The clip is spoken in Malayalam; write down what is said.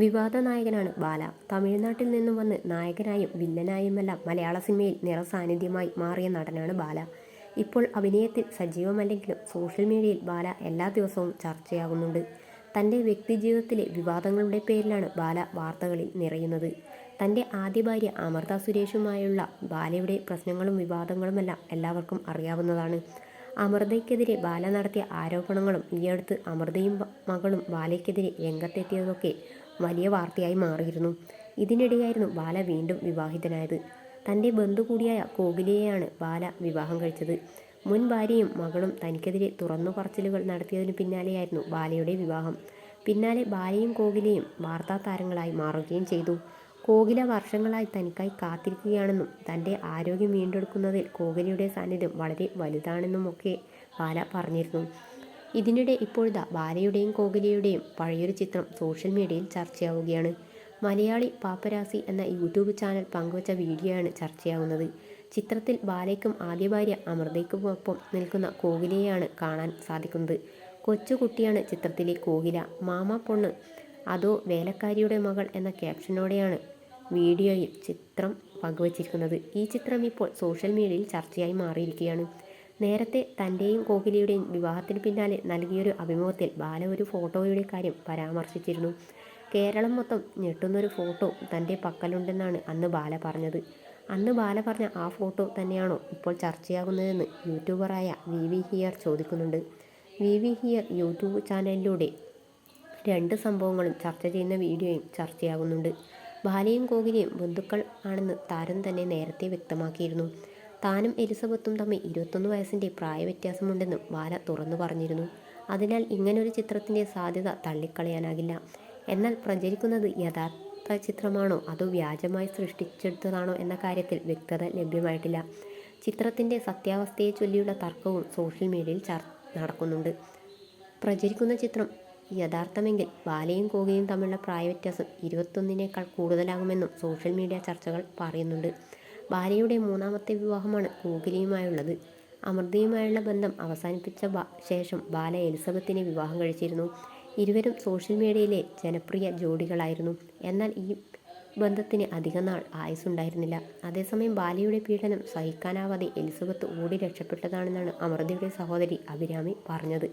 വിവാദ നായകനാണ് ബാല. തമിഴ്നാട്ടിൽ നിന്നും വന്ന് നായകനായും വില്ലനായുമെല്ലാം മലയാള സിനിമയിൽ നിറസാന്നിധ്യമായി മാറിയ നടനാണ് ബാല. ഇപ്പോൾ അഭിനയത്തിൽ സജീവമല്ലെങ്കിലും സോഷ്യൽ മീഡിയയിൽ ബാല എല്ലാ ദിവസവും ചർച്ചയാകുന്നുണ്ട്. തന്റെ വ്യക്തിജീവിതത്തിലെ വിവാദങ്ങളുടെ പേരിലാണ് ബാല വാർത്തകളിൽ നിറയുന്നത്. തന്റെ ആദ്യ ഭാര്യ അമൃത സുരേഷുമായുള്ള ബാലയുടെ പ്രശ്നങ്ങളും വിവാദങ്ങളുമെല്ലാം എല്ലാവർക്കും അറിയാവുന്നതാണ്. അമൃതയ്ക്കെതിരെ ബാല നടത്തിയ ആരോപണങ്ങളും ഈയടുത്ത് അമൃതയും മകളും ബാലയ്ക്കെതിരെ രംഗത്തെത്തിയതൊക്കെ വലിയ വാർത്തയായി മാറിയിരുന്നു. ഇതിനിടെയായിരുന്നു ബാല വീണ്ടും വിവാഹിതനായത്. തന്റെ ബന്ധു കൂടിയായ കോകിലയെയാണ് ബാല വിവാഹം കഴിച്ചത്. മുൻ ഭാര്യയും മകളും തനിക്കെതിരെ തുറന്നു പറച്ചിലുകൾ നടത്തിയതിനു പിന്നാലെയായിരുന്നു ബാലയുടെ വിവാഹം. പിന്നാലെ ബാലയും കോകിലയും വാർത്താ താരങ്ങളായി മാറുകയും ചെയ്തു. കോകില വർഷങ്ങളായി തനിക്കായി കാത്തിരിക്കുകയാണെന്നും തന്റെ ആരോഗ്യം വീണ്ടെടുക്കുന്നതിൽ കോകിലയുടെ സാന്നിധ്യം വളരെ വലുതാണെന്നുമൊക്കെ ബാല പറഞ്ഞിരുന്നു. ഇതിനിടെ ഇപ്പോഴത്തെ ബാലയുടെയും കോകിലയുടെയും പഴയൊരു ചിത്രം സോഷ്യൽ മീഡിയയിൽ ചർച്ചയാവുകയാണ്. മലയാളി പാപ്പരാസി എന്ന യൂട്യൂബ് ചാനൽ പങ്കുവച്ച വീഡിയോയാണ് ചർച്ചയാവുന്നത്. ചിത്രത്തിൽ ബാലയ്ക്കും ആദ്യ ഭാര്യ അമൃതയ്ക്കുമൊപ്പം നിൽക്കുന്ന കോകിലയെയാണ് കാണാൻ സാധിക്കുന്നത്. കൊച്ചുകുട്ടിയാണ് ചിത്രത്തിലെ കോകില. മാമ പൊണ്ണ്. അതോ വേലക്കാരിയുടെ മകൾ എന്ന ക്യാപ്ഷനോടെയാണ് വീഡിയോയിൽ ചിത്രം പങ്കുവച്ചിരിക്കുന്നത്. ഈ ചിത്രം ഇപ്പോൾ സോഷ്യൽ മീഡിയയിൽ ചർച്ചയായി മാറിയിരിക്കുകയാണ്. നേരത്തെ തന്റെയും കോഹ്ലിയുടെയും വിവാഹത്തിന് പിന്നാലെ നൽകിയൊരു അഭിമുഖത്തിൽ ബാല ഒരു ഫോട്ടോയുടെ കാര്യം പരാമർശിച്ചിരുന്നു. കേരളം മൊത്തം ഞെട്ടുന്നൊരു ഫോട്ടോ തന്റെ പക്കലുണ്ടെന്നാണ് അന്ന് ബാല പറഞ്ഞത്. അന്ന് ബാല പറഞ്ഞ ആ ഫോട്ടോ തന്നെയാണോ ഇപ്പോൾ ചർച്ചയാകുന്നതെന്ന് യൂട്യൂബറായ വി വി ഹിയർ ചോദിക്കുന്നുണ്ട്. വി വി ഹിയർ യൂട്യൂബ് ചാനലിലൂടെ രണ്ട് സംഭവങ്ങളും ചർച്ച ചെയ്യുന്ന വീഡിയോയും ചർച്ചയാകുന്നുണ്ട്. ബാലയും കോകിലയും ബന്ധുക്കൾ ആണെന്ന് താരം തന്നെ നേരത്തെ വ്യക്തമാക്കിയിരുന്നു. താനും എലിസബത്തും തമ്മിൽ ഇരുപത്തൊന്ന് വയസ്സിന്റെ പ്രായവ്യത്യാസമുണ്ടെന്നും ബാല തുറന്നു പറഞ്ഞിരുന്നു. അതിനാൽ ഇങ്ങനൊരു ചിത്രത്തിന്റെ സാധ്യത തള്ളിക്കളയാനാകില്ല. എന്നാൽ പ്രചരിക്കുന്നത് യഥാർത്ഥ ചിത്രമാണോ അതോ വ്യാജമായി സൃഷ്ടിച്ചെടുത്തതാണോ എന്ന കാര്യത്തിൽ വ്യക്തത ലഭ്യമായിട്ടില്ല. ചിത്രത്തിന്റെ സത്യാവസ്ഥയെ ചൊല്ലിയുള്ള തർക്കവും സോഷ്യൽ മീഡിയയിൽ ചർ നടക്കുന്നുണ്ട്. പ്രചരിക്കുന്ന ചിത്രം യഥാർത്ഥമെങ്കിൽ ബാലയും കോകയും തമ്മിലുള്ള പ്രായവ്യത്യാസം ഇരുപത്തൊന്നിനേക്കാൾ കൂടുതലാകുമെന്നും സോഷ്യൽ മീഡിയ ചർച്ചകൾ പറയുന്നുണ്ട്. ബാലയുടെ മൂന്നാമത്തെ വിവാഹമാണ് കോകിലയുമായുള്ളത്. അമൃതയുമായുള്ള ബന്ധം അവസാനിപ്പിച്ച ശേഷം ബാല എലിസബത്തിനെ വിവാഹം കഴിച്ചിരുന്നു. ഇരുവരും സോഷ്യൽ മീഡിയയിലെ ജനപ്രിയ ജോഡികളായിരുന്നു. എന്നാൽ ഈ ബന്ധത്തിന് അധിക നാൾ ആയുസ്സുണ്ടായിരുന്നില്ല. അതേസമയം ബാലയുടെ പീഡനം സഹിക്കാനാവാതെ എലിസബത്ത് ഓടി രക്ഷപ്പെട്ടതാണെന്നാണ് അമൃതയുടെ സഹോദരി അഭിരാമി പറഞ്ഞത്.